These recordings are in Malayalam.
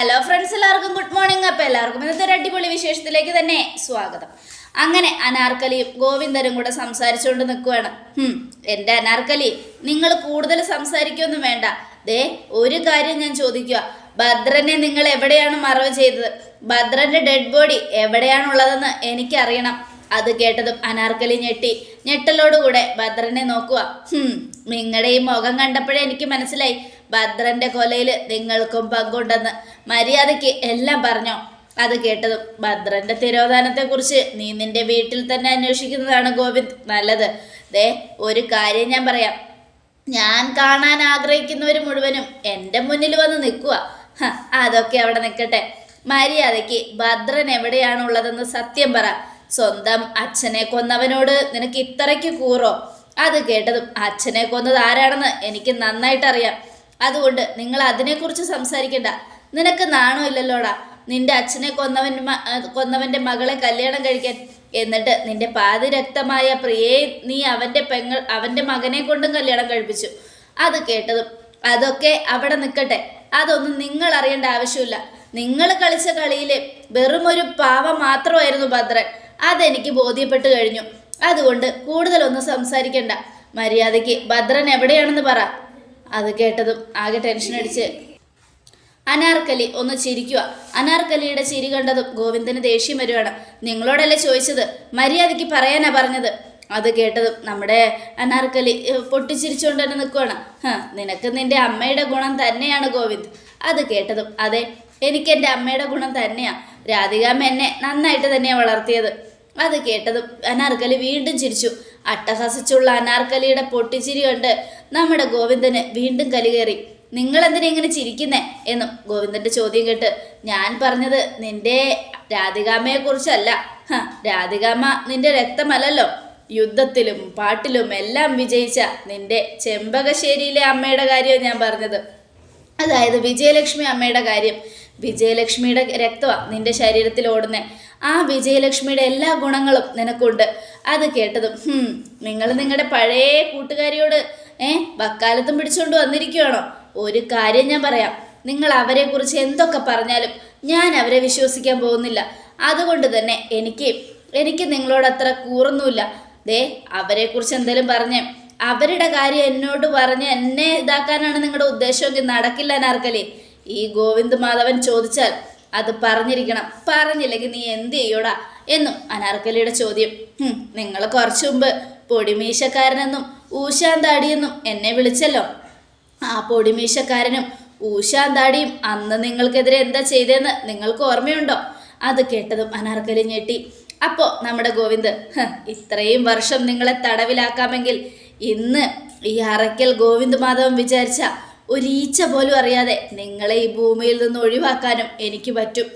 ഹലോ ഫ്രണ്ട്സ് എല്ലാവർക്കും ഗുഡ് മോർണിംഗ് അപ്പം എല്ലാവർക്കും ഇന്നത്തെ ഒരു അടിപൊളി വിശേഷത്തിലേക്ക് തന്നെ സ്വാഗതം. അങ്ങനെ അനാർക്കലിയും ഗോവിന്ദനും കൂടെ സംസാരിച്ചുകൊണ്ട് നിൽക്കുകയാണ്. എന്റെ അനാർക്കലി നിങ്ങൾ കൂടുതൽ സംസാരിക്കൊന്നും വേണ്ട. ദേ ഒരു കാര്യം ഞാൻ ചോദിക്കുക. ഭദ്രനെ നിങ്ങൾ എവിടെയാണ് മറവ് ചെയ്തത്? ഭദ്രന്റെ ഡെഡ് ബോഡി എവിടെയാണുള്ളതെന്ന് എനിക്കറിയണം. അത് കേട്ടതും അനാർക്കലി ഞെട്ടി. ഞെട്ടലോടുകൂടെ ഭദ്രനെ നോക്കുക. നിങ്ങളുടെ ഈ മുഖം കണ്ടപ്പോഴേ എനിക്ക് മനസ്സിലായി. ഭദ്രന്റെ കൊലയിൽ നിങ്ങൾക്കും പങ്കുണ്ടെന്ന് മര്യാദയ്ക്ക് എല്ലാം പറഞ്ഞോ? അത് കേട്ടതും ഭദ്രന്റെ തിരോധാനത്തെക്കുറിച്ച് നീ നിന്റെ വീട്ടിൽ തന്നെ അന്വേഷിക്കുന്നതാണ് ഗോവിന്ദ്. നല്ലത്. ദേ ഒരു കാര്യം ഞാൻ പറയാം. ഞാൻ കാണാൻ ആഗ്രഹിക്കുന്നവർ മുഴുവനും എന്റെ മുന്നിൽ വന്ന് നിൽക്കുക. അതൊക്കെ അവിടെ നിൽക്കട്ടെ. മര്യാദയ്ക്ക് ഭദ്രൻ എവിടെയാണുള്ളതെന്ന് സത്യം പറ. സ്വന്തം അച്ഛനെ കൊന്നവനോട് നിനക്ക് ഇത്രയ്ക്ക് കൂറോ? അത് കേട്ടതും അച്ഛനെ കൊന്നത് ആരാണെന്ന് എനിക്ക് നന്നായിട്ട് അറിയാം അതുകൊണ്ട് നിങ്ങൾ അതിനെക്കുറിച്ച് സംസാരിക്കണ്ട. നിനക്ക് നാണോ ഇല്ലല്ലോടാ? നിന്റെ അച്ഛനെ കൊന്നവൻ കൊന്നവന്റെ മകളെ കല്യാണം കഴിക്കാൻ എന്നിട്ട് നിന്റെ പാതിരക്തമായ പ്രിയെ നീ അവന്റെ പെങ്ങൾ അവന്റെ മകനെ കൊണ്ടും കല്യാണം കഴിപ്പിച്ചു. അത് കേട്ടതും അതൊക്കെ അവിടെ നിൽക്കട്ടെ. അതൊന്നും നിങ്ങൾ അറിയേണ്ട ആവശ്യമില്ല. നിങ്ങൾ കളിച്ച കളിയിൽ വെറുമൊരു പാവം മാത്രമായിരുന്നു ഭദ്രൻ. അതെനിക്ക് ബോധ്യപ്പെട്ടു കഴിഞ്ഞു. അതുകൊണ്ട് കൂടുതലൊന്നും സംസാരിക്കണ്ട. മര്യാദയ്ക്ക് ഭദ്രൻ എവിടെയാണെന്ന് പറ. അത് കേട്ടതും ആകെ ടെൻഷൻ അടിച്ച്. അനാർക്കലി ഒന്ന് ചിരിക്കുക. അനാർക്കലിയുടെ ചിരി കണ്ടതും ഗോവിന്ദന് ദേഷ്യം വരുവാണ്. നിങ്ങളോടല്ലേ ചോദിച്ചത്? മര്യാദയ്ക്ക് പറയാനാ പറഞ്ഞത്. അത് കേട്ടതും നമ്മുടെ അനാർക്കലി പൊട്ടിച്ചിരിച്ചുകൊണ്ട് തന്നെ നിൽക്കുവാണ് നിനക്ക് നിന്റെ അമ്മയുടെ ഗുണം തന്നെയാണ് ഗോവിന്ദ്. അത് കേട്ടതും അതെ എനിക്ക് എന്റെ അമ്മയുടെ ഗുണം തന്നെയാ. രാധികാമ്മ എന്നെ നന്നായിട്ട് തന്നെയാണ് വളർത്തിയത്. അത് കേട്ടതും അനാർക്കലി വീണ്ടും ചിരിച്ചു. അട്ടഹസിച്ചുള്ള അനാർക്കലിയുടെ പൊട്ടിച്ചിരി കണ്ട് നമ്മുടെ ഗോവിന്ദന് വീണ്ടും കലികേറി. നിങ്ങൾ എന്തിനാ ഇങ്ങനെ ചിരിക്കുന്നേ? എന്നും ഗോവിന്ദന്റെ ചോദ്യം കേട്ട് ഞാൻ പറഞ്ഞത് നിന്റെ രാധികാമ്മയെ കുറിച്ചല്ല. രാധികാമ നിന്റെ രക്തമല്ലല്ലോ. യുദ്ധത്തിലും പാട്ടിലും എല്ലാം വിജയിച്ച നിന്റെ ചെമ്പകശ്ശേരിയിലെ അമ്മയുടെ കാര്യമാണ് ഞാൻ പറഞ്ഞത്. അതായത് വിജയലക്ഷ്മി അമ്മയുടെ കാര്യം. വിജയലക്ഷ്മിയുടെ രക്തമാണ് നിന്റെ ശരീരത്തിൽ ഓടുന്നത് ആ വിജയലക്ഷ്മിയുടെ എല്ലാ ഗുണങ്ങളും നിനക്കുണ്ട്. അത് കേട്ടതും നിങ്ങൾ നിങ്ങളുടെ പഴയ കൂട്ടുകാരിയോട് ഏ വക്കാലത്തും പിടിച്ചുകൊണ്ട് വന്നിരിക്കുകയാണോ ഒരു കാര്യം ഞാൻ പറയാം. നിങ്ങൾ അവരെക്കുറിച്ച് എന്തൊക്കെ പറഞ്ഞാലും ഞാൻ അവരെ വിശ്വസിക്കാൻ പോകുന്നില്ല. അതുകൊണ്ട് തന്നെ എനിക്ക് എനിക്ക് നിങ്ങളോട് അത്ര കൂറൊന്നുമില്ല. ദേ അവരെക്കുറിച്ച് എന്തെങ്കിലും പറഞ്ഞ് അവരുടെ കാര്യം എന്നോട് പറഞ്ഞ് എന്നെ ഇതാക്കാനാണ് നിങ്ങളുടെ ഉദ്ദേശമെങ്കിൽ നടക്കില്ല നാർക്കലി ഈ ഗോവിന്ദ് മാധവൻ ചോദിച്ചാൽ അത് പറഞ്ഞിരിക്കണം. പറഞ്ഞില്ലെങ്കിൽ നീ എന്ത് ചെയ്യൂടാ? എന്നും അനാർക്കലിയുടെ ചോദ്യം. നിങ്ങൾ കുറച്ചു മുമ്പ് പൊടിമീശക്കാരനെന്നും ഊശാന്താടിയെന്നും എന്നെ വിളിച്ചല്ലോ. ആ പൊടിമീശക്കാരനും ഊശാന്താടിയും അന്ന് നിങ്ങൾക്കെതിരെ എന്താ ചെയ്തതെന്ന് നിങ്ങൾക്ക് ഓർമ്മയുണ്ടോ? അത് കേട്ടതും അനാർക്കലി ഞെട്ടി. അപ്പോൾ നമ്മുടെ ഗോവിന്ദ് ഇത്രയും വർഷം നിങ്ങളെ തടവിലാക്കാമെങ്കിൽ ഇന്ന് ഈ അറയ്ക്കൽ ഗോവിന്ദ് മാധവൻ വിചാരിച്ച ഒരീച്ച പോലും അറിയാതെ നിങ്ങളെ ഈ ഭൂമിയിൽ നിന്ന് ഒഴിവാക്കാനും എനിക്ക് പറ്റും.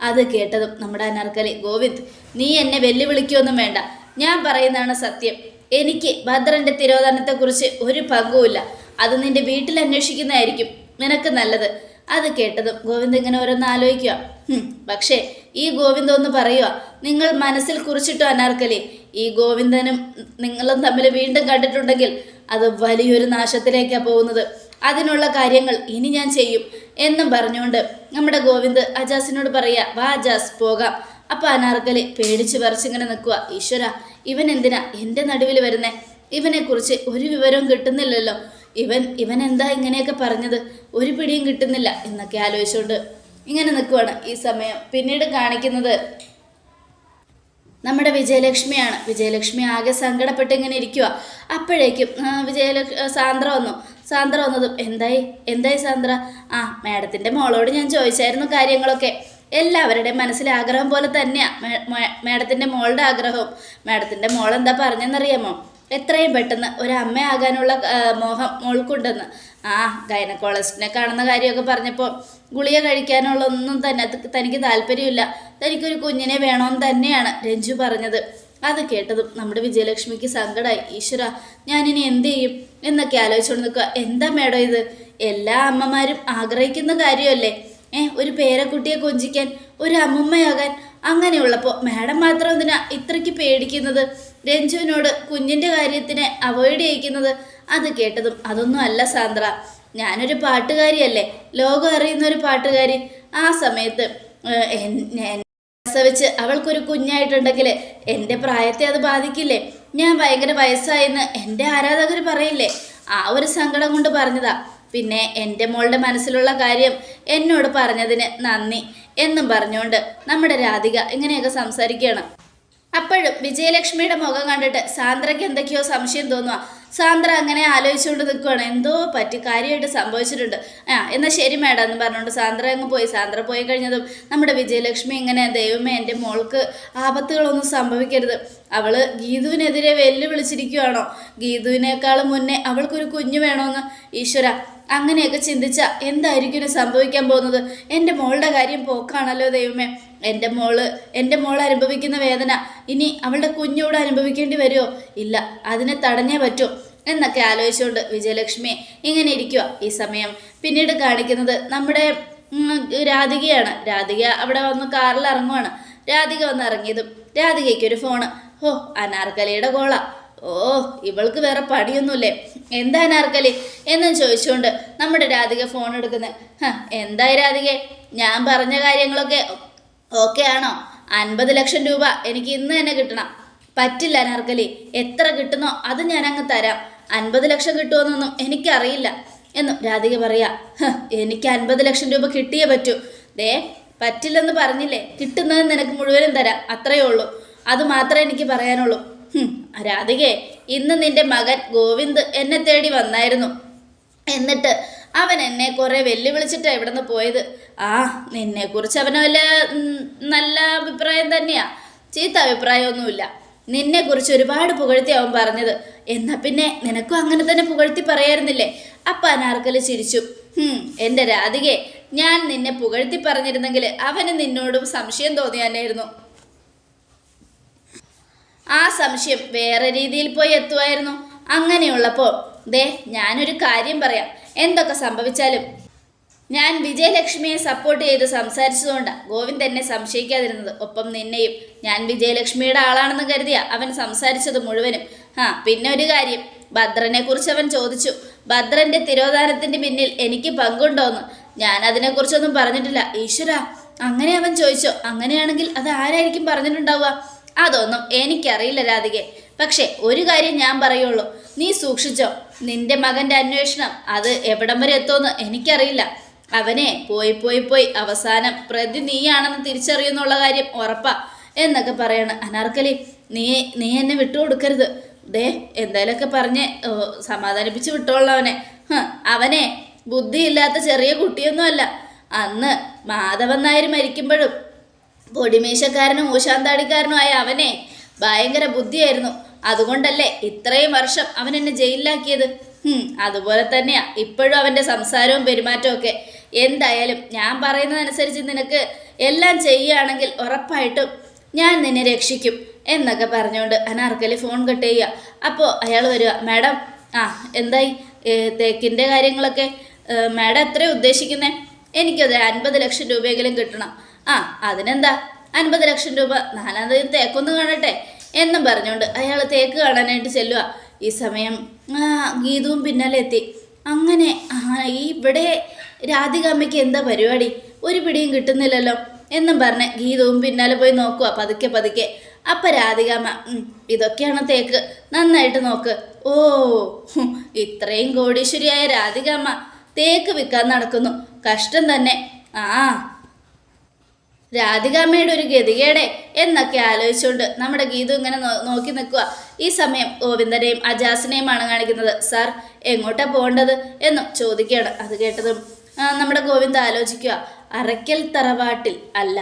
അത് കേട്ടതും നമ്മുടെ അനാർക്കലി ഗോവിന്ദ് നീ എന്നെ വെല്ലുവിളിക്കൊന്നും വേണ്ട. ഞാൻ പറയുന്നതാണ് സത്യം. എനിക്ക് ഭദ്രന്റെ തിരോധാനത്തെക്കുറിച്ച് ഒരു പങ്കുമില്ല. അത് നിന്റെ വീട്ടിൽ അന്വേഷിക്കുന്നതായിരിക്കും. നിനക്ക് നല്ലത്. അത് കേട്ടതും ഗോവിന്ദ് ഇങ്ങനെ ഓരോന്ന് ആലോചിക്കുക പക്ഷേ ഈ ഗോവിന്ദ് ഒന്ന് പറയുക നിങ്ങൾ മനസ്സിൽ കുറിച്ചിട്ടു അനാർക്കലി. ഈ ഗോവിന്ദനും നിങ്ങളും തമ്മിൽ വീണ്ടും കണ്ടിട്ടുണ്ടെങ്കിൽ അത് വലിയൊരു നാശത്തിലേക്കാണ് പോകുന്നത്. അതിനുള്ള കാര്യങ്ങൾ ഇനി ഞാൻ ചെയ്യും എന്നും പറഞ്ഞുകൊണ്ട് നമ്മുടെ ഗോവിന്ദ് അജാസിനോട് പറയുക വാ അജാസ് പോകാം. അപ്പൊ അനാർക്കലി പേടിച്ച് പറിച്ചിങ്ങനെ നിൽക്കുക ഈശ്വര ഇവൻ എന്തിനാ എന്റെ നടുവിൽ വരുന്നേ? ഇവനെക്കുറിച്ച് ഒരു വിവരവും കിട്ടുന്നില്ലല്ലോ. ഇവൻ ഇവൻ എന്താ ഇങ്ങനെയൊക്കെ പറഞ്ഞത്? ഒരു പിടിയും കിട്ടുന്നില്ല എന്നൊക്കെ ആലോചിച്ചുകൊണ്ട് ഇങ്ങനെ നിൽക്കുവാണ് ഈ സമയം. പിന്നീട് കാണിക്കുന്നത് നമ്മുടെ വിജയലക്ഷ്മിയാണ്. വിജയലക്ഷ്മി ആകെ സങ്കടപ്പെട്ട് ഇങ്ങനെ ഇരിക്കുക അപ്പോഴേക്കും വിജയലക്ഷ സാന്ദ്ര വന്നു. സാന്ദ്ര വന്നതും എന്തായി? എന്തായി സാന്ദ്ര? ആ മാഡത്തിന്റെ മോളോട് ഞാൻ ചോദിച്ചായിരുന്നു കാര്യങ്ങളൊക്കെ. എല്ലാവരുടെയും മനസ്സിലെ ആഗ്രഹം പോലെ തന്നെയാണ് മാഡത്തിന്റെ മോളുടെ ആഗ്രഹവും. മാഡത്തിന്റെ മോൾ എന്താ പറഞ്ഞെന്നറിയാമോ? എത്രയും പെട്ടെന്ന് ഒരു അമ്മയാകാനുള്ള മോഹം മോൾക്കുണ്ടെന്ന്. ആ ഗൈനക്കോളജിസ്റ്റിനെ കാണുന്ന കാര്യമൊക്കെ പറഞ്ഞപ്പോൾ ഗുളിക കഴിക്കാനുള്ള ഒന്നും തന്നെ തനിക്ക് താല്പര്യമില്ല. തനിക്കൊരു കുഞ്ഞിനെ വേണമെന്ന് തന്നെയാണ് രഞ്ജു പറഞ്ഞത്. അത് കേട്ടതും നമ്മുടെ വിജയലക്ഷ്മിക്ക് സങ്കടമായി ഈശ്വര ഞാനിനി എന്ത് ചെയ്യും? എന്നൊക്കെ ആലോചിച്ചുകൊണ്ട് നിൽക്കുക എന്താ മേഡം ഇത്? എല്ലാ അമ്മമാരും ആഗ്രഹിക്കുന്ന കാര്യമല്ലേ? ഏ ഒരു പേരക്കുട്ടിയെ കൊഞ്ചിക്കാൻ ഒരു അമ്മുമ്മയാകാൻ അങ്ങനെയുള്ളപ്പോൾ മാഡം മാത്രം എന്തിനാ ഇത്രയ്ക്ക് പേടിക്കുന്നത്? രഞ്ജുവിനോട് കുഞ്ഞിന്റെ കാര്യത്തിനെ അവോയ്ഡ് ചെയ്യിക്കുന്നത് അത് കേട്ടതും അതൊന്നും അല്ല സാന്ദ്ര. ഞാനൊരു പാട്ടുകാരിയല്ലേ ലോകം അറിയുന്ന ഒരു പാട്ടുകാരി. ആ സമയത്ത് ഏഹ്, പ്രസവിച്ച് അവൾക്കൊരു കുഞ്ഞായിട്ടുണ്ടെങ്കിൽ എന്റെ പ്രായത്തെ അത് ബാധിക്കില്ലേ? ഞാൻ ഭയങ്കര വയസ്സായെന്ന് എന്റെ ആരാധകർ പറയില്ലേ? ആ ഒരു സങ്കടം കൊണ്ട് പറഞ്ഞതാ. പിന്നെ എന്റെ മോളുടെ മനസ്സിലുള്ള കാര്യം എന്നോട് പറഞ്ഞതിന് നന്ദി എന്നും പറഞ്ഞുകൊണ്ട് നമ്മുടെ രാധിക ഇങ്ങനെയൊക്കെ സംസാരിക്കുകയാണ്. അപ്പോഴും വിജയലക്ഷ്മിയുടെ മുഖം കണ്ടിട്ട് സാന്ദ്രയ്ക്ക് എന്തൊക്കെയോ സംശയം തോന്നുക സാന്ദ്ര അങ്ങനെ ആലോചിച്ചുകൊണ്ട് നിൽക്കുകയാണ് എന്തോ പറ്റി? കാര്യമായിട്ട് സംഭവിച്ചിട്ടുണ്ട്. ആ എന്നാൽ ശരി മേഡം എന്ന് പറഞ്ഞുകൊണ്ട് സാന്ദ്ര അങ്ങ് പോയി. സാന്ദ്ര പോയി കഴിഞ്ഞതും നമ്മുടെ വിജയലക്ഷ്മി ഇങ്ങനെ ദൈവമേ എന്റെ മോൾക്ക് ആപത്തുകളൊന്നും സംഭവിക്കരുത്. അവൾ ഗീതുവിനെതിരെ വെല്ലുവിളിച്ചിരിക്കുവാണോ? ഗീതുവിനേക്കാളും മുന്നേ അവൾക്കൊരു കുഞ്ഞു വേണമെന്ന് ഈശ്വര അങ്ങനെയൊക്കെ ചിന്തിച്ച എന്തായിരിക്കും സംഭവിക്കാൻ പോകുന്നത്? എന്റെ മോളുടെ കാര്യം പോക്കാണല്ലോ ദൈവമേ. എന്റെ മോൾ എന്റെ മോൾ അനുഭവിക്കുന്ന വേദന. ഇനി അവളുടെ കുഞ്ഞോട് അനുഭവിക്കേണ്ടി വരുമോ ഇല്ല അതിനെ തടഞ്ഞേ പറ്റൂ. എന്നൊക്കെ ആലോചിച്ചുകൊണ്ട് വിജയലക്ഷ്മി ഇങ്ങനെ ഇരിക്കുക ഈ സമയം. പിന്നീട് കാണിക്കുന്നത് നമ്മുടെ രാധികയാണ്. രാധിക അവിടെ വന്ന് കാറിൽ ഇറങ്ങുവാണ്. രാധിക വന്ന് ഇറങ്ങിയതും രാധികയ്ക്ക് ഒരു ഫോണ്. ഓ അനാർക്കലിയുടെ കോള. ഓ ഇവൾക്ക് വേറെ പണിയൊന്നുമില്ലേ? എന്താ അനാർക്കലി? എന്നും ചോദിച്ചുകൊണ്ട് നമ്മുടെ രാധിക ഫോൺ എടുക്കുന്നത് എന്തായി രാധിക? ഞാൻ പറഞ്ഞ കാര്യങ്ങളൊക്കെ ഓക്കെ ആണോ? അൻപത് ലക്ഷം രൂപ എനിക്ക് ഇന്ന് തന്നെ കിട്ടണം. പറ്റില്ല അനാർക്കലി. എത്ര കിട്ടുന്നോ അത് ഞാൻ അങ്ങ് തരാം. അൻപത് ലക്ഷം കിട്ടുമെന്നൊന്നും എനിക്കറിയില്ല. എന്നും രാധിക പറയാ. എനിക്ക് അൻപത് ലക്ഷം രൂപ കിട്ടിയേ പറ്റൂ. ദേ പറ്റില്ലെന്ന് പറഞ്ഞില്ലേ? കിട്ടുന്നത് നിനക്ക് മുഴുവനും തരാം. അത്രയേ ഉള്ളൂ. അത് മാത്രമേ എനിക്ക് പറയാനുള്ളൂ. രാധികെ ഇന്ന് നിന്റെ മകൻ ഗോവിന്ദ് എന്നെ തേടി വന്നായിരുന്നു. എന്നിട്ട് അവൻ എന്നെ കുറെ വെല്ലുവിളിച്ചിട്ടാണ് ഇവിടെ നിന്ന് പോയത്. ആ നിന്നെക്കുറിച്ച് അവന് വല്ല നല്ല അഭിപ്രായം തന്നെയാ. ചീത്ത അഭിപ്രായമൊന്നുമില്ല. നിന്നെക്കുറിച്ച് ഒരുപാട് പുകഴ്ത്തി അവൻ പറഞ്ഞത്. എന്നാ പിന്നെ നിനക്കും അങ്ങനെ തന്നെ പുകഴ്ത്തി പറയായിരുന്നില്ലേ? അപ്പ അനാർക്കൽ ചിരിച്ചു. എന്റെ രാധികെ ഞാൻ നിന്നെ പുകഴ്ത്തി പറഞ്ഞിരുന്നെങ്കിൽ അവന് നിന്നോടും സംശയം തോന്നിയാനായിരുന്നു. ആ സംശയം വേറെ രീതിയിൽ പോയി എത്തുമായിരുന്നു. അങ്ങനെയുള്ളപ്പോൾ ദേ ഞാനൊരു കാര്യം പറയാം. എന്തൊക്കെ സംഭവിച്ചാലും. ഞാൻ വിജയലക്ഷ്മിയെ സപ്പോർട്ട് ചെയ്ത് സംസാരിച്ചതുകൊണ്ടാണ് ഗോവിന്ദ് എന്നെ സംശയിക്കാതിരുന്നത്. ഒപ്പം നിന്നെയും. ഞാൻ വിജയലക്ഷ്മിയുടെ ആളാണെന്ന് കരുതിയ അവൻ സംസാരിച്ചത് മുഴുവനും. ആ പിന്നെ ഒരു കാര്യം. ഭദ്രനെ കുറിച്ച് അവൻ ചോദിച്ചു. ഭദ്രന്റെ തിരോധാനത്തിന്റെ പിന്നിൽ എനിക്ക് പങ്കുണ്ടോന്ന്. ഞാൻ അതിനെക്കുറിച്ചൊന്നും പറഞ്ഞിട്ടില്ല. ഈശ്വര അങ്ങനെ അവൻ ചോദിച്ചോ? അങ്ങനെയാണെങ്കിൽ അത് ആരായിരിക്കും പറഞ്ഞിട്ടുണ്ടാവുക? അതൊന്നും എനിക്കറിയില്ല രാധികെ. പക്ഷെ ഒരു കാര്യം ഞാൻ പറയുള്ളൂ. നീ സൂക്ഷിച്ചോ നിന്റെ മകന്റെ അന്വേഷണം അത് എവിടം വരെ എത്തുമെന്ന് എനിക്കറിയില്ല. അവനെ പോയി പോയി പോയി അവസാനം പ്രതി നീയാണെന്ന് തിരിച്ചറിയുന്നുള്ള കാര്യം ഉറപ്പാ എന്നൊക്കെ പറയണ് അനാർക്കലി. നീ നീ എന്നെ വിട്ടുകൊടുക്കരുത്. ദേ എന്തായാലൊക്കെ പറഞ്ഞ് സമാധാനിപ്പിച്ച് വിട്ടോളവനെ. അവനെ ബുദ്ധിയില്ലാത്ത ചെറിയ കുട്ടിയൊന്നുമല്ല. അന്ന് മാധവൻ നായർ മരിക്കുമ്പോഴും പൊടിമീശക്കാരനും ഊശാന്താടിക്കാരനുമായ അവനെ ഭയങ്കര ബുദ്ധിയായിരുന്നു. അതുകൊണ്ടല്ലേ ഇത്രയും വർഷം അവൻ എന്നെ ജയിലിലാക്കിയത്? അതുപോലെ തന്നെയാ ഇപ്പോഴും അവന്റെ സംസാരവും പെരുമാറ്റവും ഒക്കെ. എന്തായാലും ഞാൻ പറയുന്നതനുസരിച്ച് നിനക്ക് എല്ലാം ചെയ്യുകയാണെങ്കിൽ ഉറപ്പായിട്ടും ഞാൻ നിന്നെ രക്ഷിക്കും എന്നൊക്കെ പറഞ്ഞുകൊണ്ട് അനാർക്കലി ഫോൺ കട്ട് ചെയ്യുക. അപ്പോൾ അയാൾ വരിക മാഡം ആ എന്തായി? തേക്കിന്റെ കാര്യങ്ങളൊക്കെ മാഡം എത്രയാണ് ഉദ്ദേശിക്കുന്നത് എനിക്കത് അൻപത് ലക്ഷം രൂപയെങ്കിലും കിട്ടണം. ആ അതിനെന്താ? അൻപത് ലക്ഷം രൂപ. നാലാം തീയതി തേക്കൊന്ന് കാണട്ടെ എന്നും പറഞ്ഞുകൊണ്ട് അയാൾ തേക്ക് കാണാനായിട്ട് ചെല്ലുക. ഈ സമയം ഗീതവും പിന്നാലെ എത്തി. അങ്ങനെ ഈ ഇവിടെ രാധികാമ്മയ്ക്ക് എന്താ പരിപാടി? ഒരു പിടിയും കിട്ടുന്നില്ലല്ലോ എന്നും പറഞ്ഞ് ഗീതവും പിന്നാലെ പോയി നോക്കുക പതുക്കെ പതുക്കെ. അപ്പം രാധികാമ്മ ഇതൊക്കെയാണ് തേക്ക്. നന്നായിട്ട് നോക്ക്. ഓ ഇത്രയും കോടീശ്വരിയായ രാധികാമ്മ തേക്ക് വിൽക്കാൻ നടക്കുന്നു. കഷ്ടം തന്നെ. ആ രാധികാമ്മയുടെ ഒരു ഗതികേടെ എന്നൊക്കെ ആലോചിച്ചുകൊണ്ട് നമ്മുടെ ഗീതു ഇങ്ങനെ നോക്കി നിൽക്കുക ഈ സമയം ഗോവിന്ദനെയും അജാസിനെയുമാണ് കാണിക്കുന്നത്. സാർ എങ്ങോട്ടാ പോകേണ്ടത്? എന്നും ചോദിക്കുകയാണ്. അത് കേട്ടതും നമ്മുടെ ഗോവിന്ദ ആലോചിക്കുക അറയ്ക്കൽ തറവാട്ടിൽ അല്ല.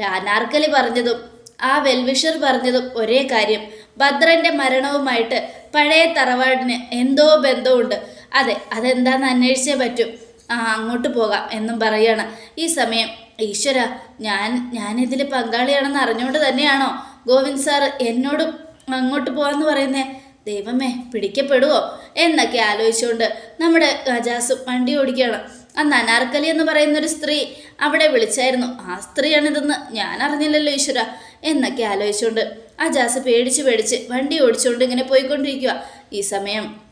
രാനാർക്കലി പറഞ്ഞതും ആ വെൽവിഷർ പറഞ്ഞതും ഒരേ കാര്യം. ഭദ്രന്റെ മരണവുമായിട്ട് പഴയ തറവാടിന് എന്തോ ബന്ധമുണ്ട് അതെ അതെന്താന്ന് അന്വേഷിച്ചേ പറ്റും. ആ അങ്ങോട്ട് പോകാം എന്നും പറയാണ് ഈ സമയം ഈശ്വര ഞാൻ ഞാൻ ഞാനിതിൽ പങ്കാളിയാണെന്ന് അറിഞ്ഞുകൊണ്ട് തന്നെയാണോ ഗോവിന്ദ് സാർ എന്നോടും അങ്ങോട്ട് പോകാമെന്ന് പറയുന്നേ? ദൈവമേ പിടിക്കപ്പെടുവോ? എന്നൊക്കെ ആലോചിച്ചുകൊണ്ട് നമ്മുടെ ഗജാസും വണ്ടി ഓടിക്കുകയാണ്. അന്ന് അനാർക്കലി എന്ന് പറയുന്ന ഒരു സ്ത്രീ അവിടെ വിളിച്ചായിരുന്നു. ആ സ്ത്രീയാണിതെന്ന് ഞാൻ അറിഞ്ഞില്ലല്ലോ ഈശ്വര എന്നൊക്കെ ആലോചിച്ചുകൊണ്ട് അജാസ് പേടിച്ച് പേടിച്ച് വണ്ടി ഓടിച്ചുകൊണ്ട് ഇങ്ങനെ പോയിക്കൊണ്ടിരിക്കുക ഈ സമയം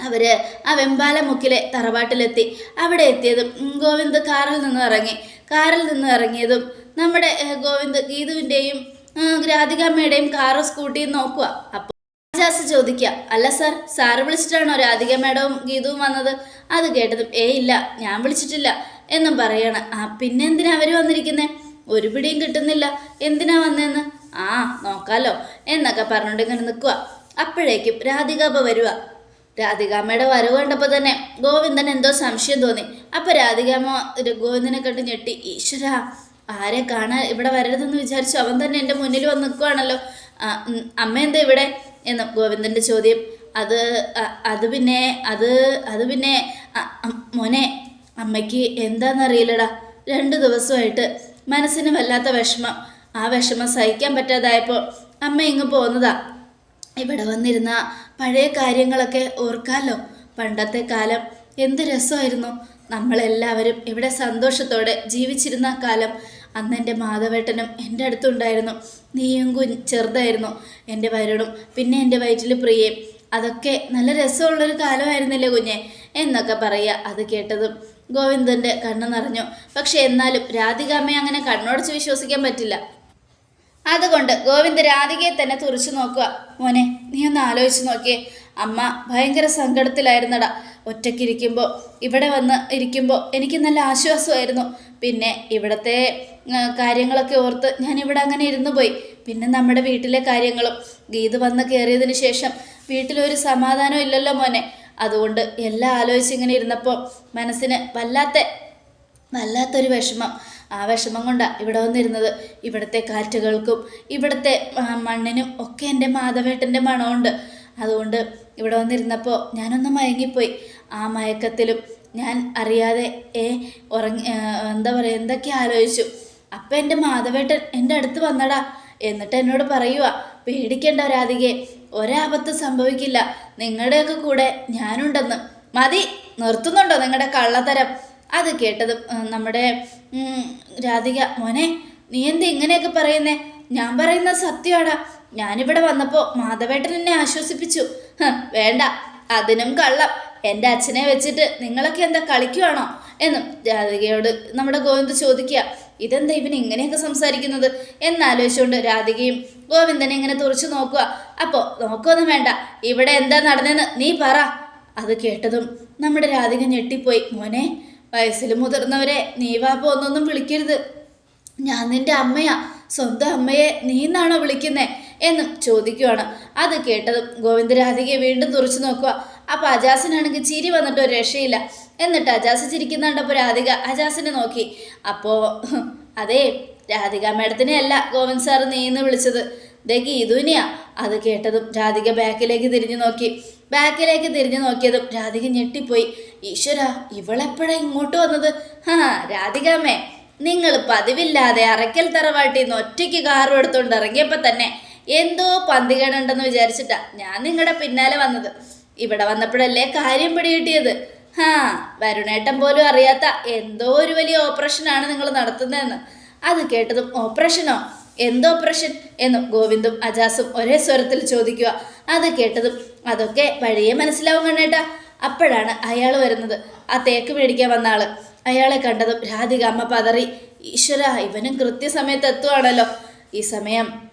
അവർ ആ വെമ്പാല മുക്കിലെ തറവാട്ടിലെത്തി. അവിടെ എത്തിയതും ഗോവിന്ദ് കാറിൽ നിന്ന് ഇറങ്ങി. കാറിൽ നിന്ന് ഇറങ്ങിയതും നമ്മുടെ ഗോവിന്ദ് ഗീതുവിന്റെയും രാധികാമ്മയുടെയും കാറും സ്കൂട്ടിയും നോക്കുക. അപ്പോൾ രാജാസ് ചോദിക്കുക അല്ല സാർ സാറ് വിളിച്ചിട്ടാണോ രാധിക മേഡവും ഗീതവും വന്നത്? അത് കേട്ടതും ഏ ഇല്ല ഞാൻ വിളിച്ചിട്ടില്ല എന്നും പറയണം. ആ പിന്നെ എന്തിനാ അവർ വന്നിരിക്കുന്നേ? ഒരു പിടിയും കിട്ടുന്നില്ല. എന്തിനാ വന്നതെന്ന് ആ നോക്കാലോ എന്നൊക്കെ പറഞ്ഞുകൊണ്ട് ഇങ്ങനെ നിൽക്കുക. അപ്പോഴേക്കും രാധികാപ്പ വരുക രാധികാമ്മയുടെ വരവ് കണ്ടപ്പോൾ തന്നെ ഗോവിന്ദൻ എന്തോ സംശയം തോന്നി. അപ്പോൾ രാധികാമ്മ ഗോവിന്ദനെ കണ്ട് ഞെട്ടി. ഈശ്വര ആരെ കാണാൻ ഇവിടെ വരരുതെന്ന് വിചാരിച്ചു അവൻ തന്നെ എന്റെ മുന്നിൽ വന്ന് നിൽക്കുവാണല്ലോ. അമ്മ എന്താ ഇവിടെ? എന്ന് ഗോവിന്ദന്റെ ചോദ്യം. അത് അത് പിന്നെ അത് അത് പിന്നെ മോനെ അമ്മയ്ക്ക് എന്താണെന്നറിയില്ലടാ രണ്ട് ദിവസമായിട്ട് മനസ്സിന് വല്ലാത്ത വിഷമം. ആ വിഷമം സഹിക്കാൻ പറ്റാതായപ്പോൾ അമ്മ ഇങ്ങ് പോകുന്നതാ ഇവിടെ വന്നിരുന്ന പഴയ കാര്യങ്ങളൊക്കെ ഓർക്കാലോ? പണ്ടത്തെ കാലം എന്ത് രസമായിരുന്നു. നമ്മളെല്ലാവരും ഇവിടെ സന്തോഷത്തോടെ ജീവിച്ചിരുന്ന കാലം. അന്ന് എന്റെ മാധവേട്ടനും എന്റെ അടുത്തുണ്ടായിരുന്നു. നീയും കുഞ്ഞ് ചെറുതായിരുന്നു എന്റെ വരുണും പിന്നെ എന്റെ വയറ്റിൽ പ്രിയയും അതൊക്കെ നല്ല രസമുള്ളൊരു കാലമായിരുന്നില്ലേ കുഞ്ഞെ? എന്നൊക്കെ പറയുക അത് കേട്ടതും ഗോവിന്ദന്റെ കണ്ണ് നിറഞ്ഞു. പക്ഷെ എന്നാലും രാധികാമ്മയെ അങ്ങനെ കണ്ണോടച്ച് വിശ്വസിക്കാൻ പറ്റില്ല. അതുകൊണ്ട് ഗോവിന്ദ് രാധികയെ തന്നെ തുറച്ചു നോക്കുക. മോനെ നീ ഒന്ന് ആലോചിച്ച് നോക്കിയേ. അമ്മ ഭയങ്കര സങ്കടത്തിലായിരുന്നടാ. ഒറ്റക്കിരിക്കുമ്പോൾ ഇവിടെ വന്ന് ഇരിക്കുമ്പോൾ എനിക്ക് നല്ല ആശ്വാസമായിരുന്നു. പിന്നെ ഇവിടുത്തെ കാര്യങ്ങളൊക്കെ ഓർത്ത് ഞാൻ ഇവിടെ അങ്ങനെ ഇരുന്നു പോയി. പിന്നെ നമ്മുടെ വീട്ടിലെ കാര്യങ്ങളും. ഗീത് വന്ന് കയറിയതിന് ശേഷം വീട്ടിലൊരു സമാധാനം ഇല്ലല്ലോ മോനെ. അതുകൊണ്ട് എല്ലാം ആലോചിച്ച് ഇങ്ങനെ ഇരുന്നപ്പോൾ മനസ്സിന് വല്ലാത്ത വല്ലാത്തൊരു വിഷമം. ആ വിഷമം കൊണ്ടാണ് ഇവിടെ വന്നിരുന്നത്. ഇവിടുത്തെ കാറ്റുകൾക്കും ഇവിടുത്തെ മണ്ണിനും ഒക്കെ എന്റെ മാധവേട്ടന്റെ മണമുണ്ട്. അതുകൊണ്ട് ഇവിടെ വന്നിരുന്നപ്പോൾ ഞാനൊന്ന് മയങ്ങിപ്പോയി. ആ മയക്കത്തിലും ഞാൻ അറിയാതെ ഏ ഉറങ്ങി എന്താ പറയുക എന്തൊക്കെ ആലോചിച്ചു. അപ്പം എന്റെ മാധവേട്ടൻ എന്റെ അടുത്ത് വന്നടാ. എന്നിട്ട് എന്നോട് പറയുക പേടിക്കേണ്ട ഒരാധികെ ഒരാപത്ത് സംഭവിക്കില്ല. നിങ്ങളുടെയൊക്കെ കൂടെ ഞാനുണ്ടെന്ന്. മതി നിർത്തുന്നുണ്ടോ നിങ്ങളുടെ കള്ളത്തരം? അത് കേട്ടത് നമ്മുടെ രാധിക മോനെ നീ എന്ത് ഇങ്ങനെയൊക്കെ പറയുന്നേ? ഞാൻ പറയുന്ന സത്യമാടാ. ഞാനിവിടെ വന്നപ്പോൾ മാധവേട്ടൻ എന്നെ ആശ്വസിപ്പിച്ചു. വേണ്ട അതിനും കള്ളം. എന്റെ അച്ഛനെ വെച്ചിട്ട് നിങ്ങളൊക്കെ എന്താ കളിക്കുവാണോ? എന്നും രാധികയോട് നമ്മുടെ ഗോവിന്ദ് ചോദിക്കുക ഇതെന്താ ഇവൻ ഇങ്ങനെയൊക്കെ സംസാരിക്കുന്നത്? എന്നാലോചിച്ചുകൊണ്ട് രാധികയും ഗോവിന്ദനെ ഇങ്ങനെ തുറച്ചു നോക്കുക. അപ്പോൾ നോക്കൊന്നും വേണ്ട. ഇവിടെ എന്താ നടന്നെന്ന് നീ പറ. അത് കേട്ടതും നമ്മുടെ രാധിക ഞെട്ടിപ്പോയി. മോനെ വയസ്സിൽ മുതിർന്നവരെ നീ വാപ്പ ഒന്നൊന്നും വിളിക്കരുത്. ഞാൻ നിന്റെ അമ്മയാ. സ്വന്തം അമ്മയെ നീ എന്നാണോ വിളിക്കുന്നേ? എന്നും ചോദിക്കുവാണ്. അത് കേട്ടതും ഗോവിന്ദരാധികയെ വീണ്ടും തുറച്ചു നോക്കുക. അപ്പോൾ അജാസിനാണെങ്കിൽ ചിരി വന്നിട്ട് ഒരു രക്ഷയില്ല. എന്നിട്ട് അജാസ് ചിരിക്കുന്നുണ്ടപ്പോൾ രാധിക അജാസിനെ നോക്കി. അപ്പോൾ അതേ രാധിക മേഡത്തിനെ അല്ല ഗോവിന്ദ് സാർ നീ എന്ന് വിളിച്ചത്. ദേ ഗീതുവിനെയാ. അത് കേട്ടതും രാധിക ബാക്കിലേക്ക് തിരിഞ്ഞു നോക്കി. ബാക്കിലേക്ക് തിരിഞ്ഞു നോക്കിയതും രാധിക ഞെട്ടിപ്പോയി. ഈശ്വര ഇവളെപ്പോഴാ ഇങ്ങോട്ട് വന്നത്? ഹാ രാധികാമ്മേ നിങ്ങൾ പതിവില്ലാതെ അറയ്ക്കൽ തറവാട്ടിൽ നിന്ന് ഒറ്റയ്ക്ക് കാറും എടുത്തുകൊണ്ട് ഇറങ്ങിയപ്പോൾ തന്നെ എന്തോ പന്തികേടുണ്ടെന്ന് വിചാരിച്ചിട്ടാ ഞാൻ നിങ്ങളുടെ പിന്നാലെ വന്നത്. ഇവിടെ വന്നപ്പോഴല്ലേ കാര്യം പിടികിട്ടിയത്? ഹാ വരുണേട്ടൻ പോലും അറിയാത്ത എന്തോ ഒരു വലിയ ഓപ്പറേഷനാണ് നിങ്ങൾ നടത്തുന്നതെന്ന്. അത് കേട്ടതും ഓപ്പറേഷനോ? എന്ത് ഓപ്പറേഷൻ എന്ന് ഗോവിന്ദും അജാസും ഒരേ സ്വരത്തിൽ ചോദിക്കുക. അത് കേട്ടതും അതൊക്കെ വഴിയെ മനസ്സിലാവും കണ്ണേട്ടാ. അപ്പോഴാണ് അയാൾ വരുന്നത്. ആ തേക്ക് മേടിക്കാൻ വന്ന ആൾ. അയാളെ കണ്ടതും രാധിക അമ്മ പതറി ഈശ്വര ഇവനും കൃത്യസമയത്ത് എത്തുവാണല്ലോ. ഈ സമയം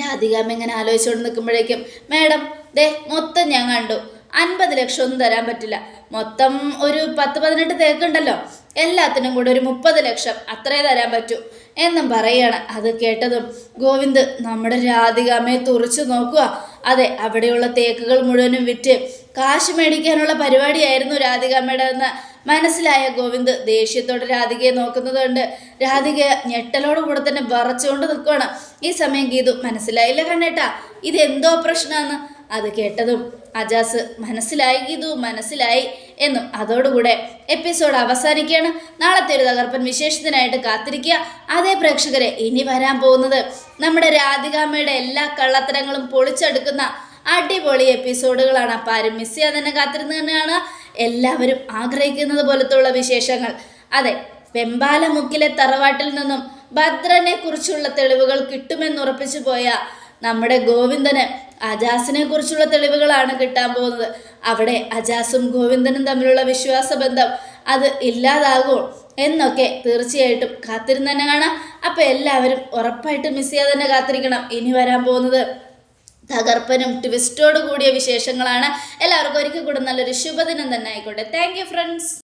രാധികാമ്മ ഇങ്ങനെ ആലോചിച്ചുകൊണ്ട് നിൽക്കുമ്പോഴേക്കും മേഡം ദേ മൊത്തം ഞാൻ കണ്ടു. അൻപത് ലക്ഷം ഒന്നും തരാൻ പറ്റില്ല. മൊത്തം ഒരു പത്ത് പതിനെട്ട് തേക്കുണ്ടല്ലോ. എല്ലാത്തിനും കൂടെ ഒരു മുപ്പത് ലക്ഷം അത്രേ തരാൻ പറ്റൂ. എന്നും പറയാണ്. അത് കേട്ടതും ഗോവിന്ദ് നമ്മുടെ രാധികാമ്മയെ തുറച്ചു നോക്കുക. അതെ അവിടെയുള്ള തേക്കുകൾ മുഴുവനും വിറ്റ് കാശ് മേടിക്കാനുള്ള പരിപാടിയായിരുന്നു രാധികാമ്മയുടെ എന്ന് മനസ്സിലായ ഗോവിന്ദ് ദേഷ്യത്തോടെ രാധികയെ നോക്കുന്നത് കൊണ്ട് രാധിക ഞെട്ടലോട് കൂടെ തന്നെ വറച്ചുകൊണ്ട് നിൽക്കുകയാണ് ഈ സമയം ഗീതു മനസ്സിലായില്ല കണ്ണേട്ടാ ഇത് എന്തോ പ്രശ്നമാണ് അത് കേട്ടതും അജാസ് മനസ്സിലായി ഗീതു മനസ്സിലായി. എന്നും അതോടുകൂടെ എപ്പിസോഡ് അവസാനിക്കുകയാണ്. നാളത്തെ ഒരു തകർപ്പൻ വിശേഷത്തിനായിട്ട് കാത്തിരിക്കുക. അതേ പ്രേക്ഷകരെ ഇനി വരാൻ പോകുന്നത് നമ്മുടെ രാധികാമ്മയുടെ എല്ലാ കള്ളത്തരങ്ങളും പൊളിച്ചെടുക്കുന്ന അടിപൊളി എപ്പിസോഡുകളാണ് അപ്പം ആരും മിസ് ചെയ്യാതെ തന്നെ കാത്തിരുന്ന് തന്നെയാണ്. എല്ലാവരും ആഗ്രഹിക്കുന്നത് പോലത്തുള്ള വിശേഷങ്ങൾ. അതെ വെമ്പാലമുക്കിലെ തറവാട്ടിൽ നിന്നും ഭദ്രനെ കുറിച്ചുള്ള തെളിവുകൾ കിട്ടുമെന്നുറപ്പിച്ചു പോയ നമ്മുടെ ഗോവിന്ദന് അജാസിനെ കുറിച്ചുള്ള തെളിവുകളാണ് കിട്ടാൻ പോകുന്നത്. അവിടെ അജാസും ഗോവിന്ദനും തമ്മിലുള്ള വിശ്വാസബന്ധം അത് ഇല്ലാതാകുമോ എന്നൊക്കെ തീർച്ചയായിട്ടും കാത്തിരുന്ന് തന്നെ കാണാം. അപ്പോൾ എല്ലാവരും ഉറപ്പായിട്ട് മിസ് ചെയ്യാതെ തന്നെ കാത്തിരിക്കണം. ഇനി വരാൻ പോകുന്നത് തകർപ്പനും ട്വിസ്റ്റോട് കൂടിയ വിശേഷങ്ങളാണ്. എല്ലാവർക്കും ഒരിക്കൽ കൂടെ നല്ലൊരു ശുഭദിനം തന്നെ ആയിക്കോട്ടെ. Thank friends